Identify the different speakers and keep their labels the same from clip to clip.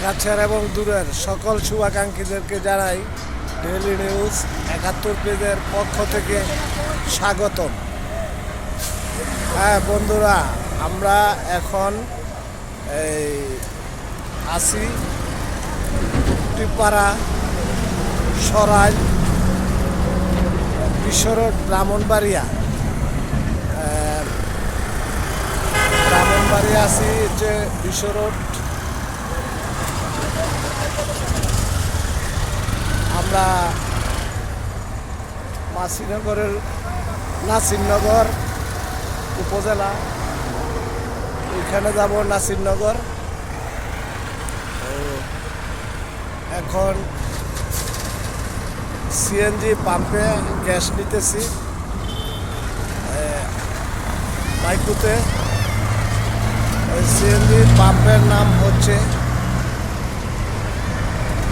Speaker 1: কাছের এবং দূরের সকল শুভাকাঙ্ক্ষীদেরকে জানাই ডেইলি নিউজ একাত্তর পেজের পক্ষ থেকে স্বাগতম। হ্যাঁ বন্ধুরা, আমরা এখন এই আসি টিপাড়া সরাই বিশ্বরোড ব্রাহ্মণবাড়িয়া। ব্রাহ্মণবাড়িয়া আছি যে বিশ্বরোড আমরা মাসিনগরের নাসিরনগর উপজেলা। এখানে যাব নাসিরনগর। এখন সিএনজি পাম্পে গ্যাস নিতেছি। মাইকুতে। সিএনজি পাম্পের নাম হচ্ছে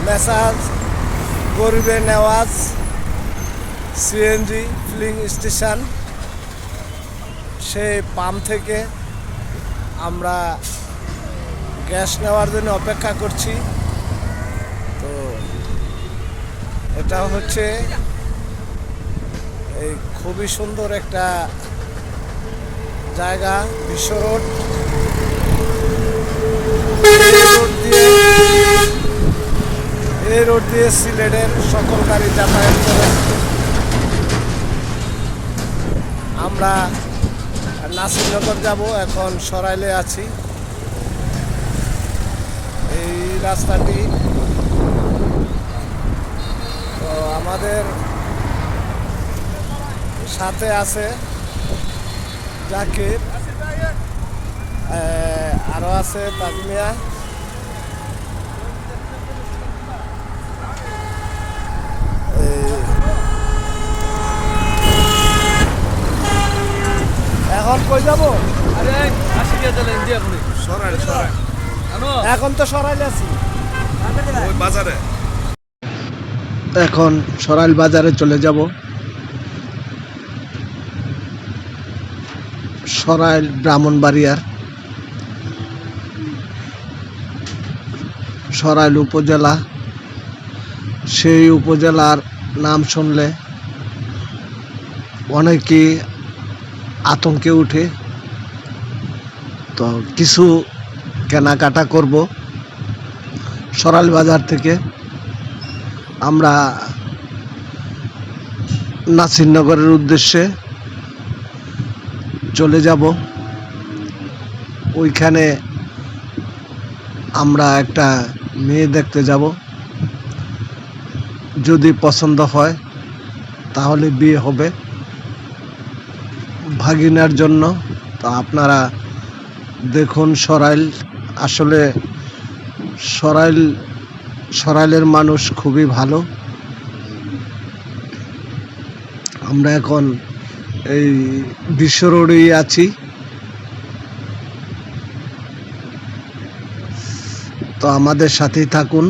Speaker 1: messrs Garibe Newaz, CNG filling station সেই পাম্প থেকে আমরা গ্যাস নেওয়ার জন্য অপেক্ষা করছি। তো এটা হচ্ছে এই খুবই সুন্দর একটা জায়গা, বিশ্ব রোড এই রোড দিয়ে এই রোড দিয়ে সিলেটের সকল গাড়ি যাতায়াত করে। আমরা নাসিরনগর যাব এখন সরাইলে আছি। এই রাস্তাটি তো আমাদের সাথে আছে জাকির আহ, আরও আছে তাজমিয়া। কই যাব?
Speaker 2: আরে কে
Speaker 1: এখন তো সরাইলে আছি।
Speaker 3: ওই বাজারে।
Speaker 1: এখন সরাইল বাজারে চলে যাব। সরাইল ব্রাহ্মণ ব্রাহ্মণবাড়িয়ার। সরাইল উপজেলা। সেই উপজেলার নাম শুনলে অনেকেই আতঙ্কে উঠে। তো কিছু কেনাকাটা করব সরাইল বাজার থেকে। আমরা নাসিরনগরের উদ্দেশ্যে চলে যাব। ওইখানে আমরা একটা মেয়ে দেখতে যাব। যদি পছন্দ হয় তাহলে বিয়ে হবে। ভাগিনার জন্য। তো আপনারা দেখুন সরাইল। আসলে সরাইল, সরাইলের মানুষ খুবই ভালো। আমরা এখন এই বিশ্ব রোডেই আছি। তো আমাদের সাথেই থাকুন।